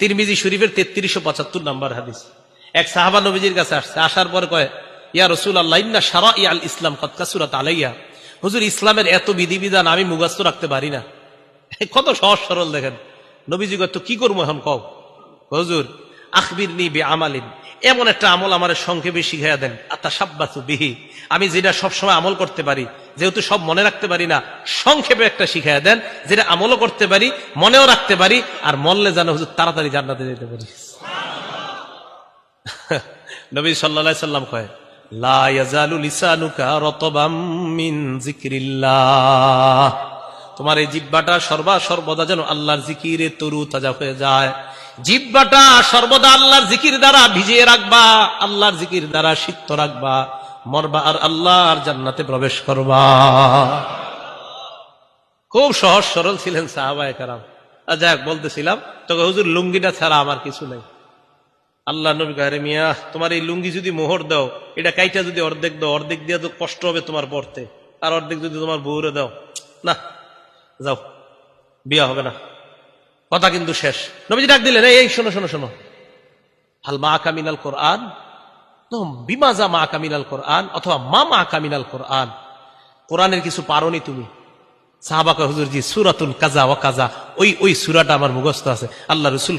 তিরমিজি শরীফের তেত্রিশশো পঁচাত্তর নাম্বার হাদিস। এক সাহাবা নবীজির কাছে আসছে, আসার পর কয়, ইয়া রসুল আল্লাহ সারা ইয়াল ইসলাম কতকাসুরাত আলাইয়া হুজুর, ইসলামের এত বিধিবিধান আমি মুগাস্ত রাখতে পারি না। কত সহজ সরল দেখেন। নবীজি কত কি করব এখন কও? হুজুর আখবির নি বে আমালিন এমন একটা আমল আমার সংক্ষেপে শিখাইয়া দেন। আত্মা সাব্বাসু বিহি। আমি যেটা সবসময় আমল করতে পারি, যেহেতু সব মনে রাখতে পারি না, সংক্ষেপে একটা শিখাইয়া দেন, যেটা আমলও করতে পারি, মনেও রাখতে পারি, আর মনলে যেন হুজুর তাড়াতাড়ি জান্নাতে যেতে পারি। নবী সাল্লা সাল্লাম কয়, লা ইয়াজালু লিসানুকা রতবাম মিন জিকিরিল্লাহ তোমার এই জিব্বাটা সর্বা সর্বদা যেন আল্লাহর জিকিরে তরু তাজা হয়ে যায়। জিব্বাটা সর্বদা আল্লাহর জিকির দ্বারা ভিজিয়ে রাখবা, আল্লাহর জিকির দ্বারা সিক্ত রাখবা, মরবা আর আল্লাহর জান্নাতে প্রবেশ করবা। খুব সহজ সরল ছিলেন সাহাবায় কারাম। আর যাক বলতেছিলাম, তোকে হুজুর লুঙ্গিটা ছাড়া আমার কিছু নাই। আল্লাহ নবী কারে মিয়া, তোমার এই লুঙ্গি যদি মোহর দাও, এটা কাইটা যদি অর্ধেক দাও, অর্ধেক দিয়ে তো কষ্ট হবে তোমার পড়তে। আর অর্ধেক যদি তোমার বউরে দাও, না যাও। বিয়া হবে না। কথা কিন্তু শেষ। নবীজি ডাক দিলেন, এই শোনো শোনো শোনো। হাল মা কামিনাল কোরআন? বিমা বিমাজা মা কামিনাল কোরআন অথবা মা মা কামিনাল কোরআন? কোরআনের কিছু পারোনি তুমি? সাহাবাকা হুজুর জি, সুরাতুল কাজা ও কাজা। ওই ওই সুরাটা আমার মুখস্থ আছে। আল্লাহ রসুল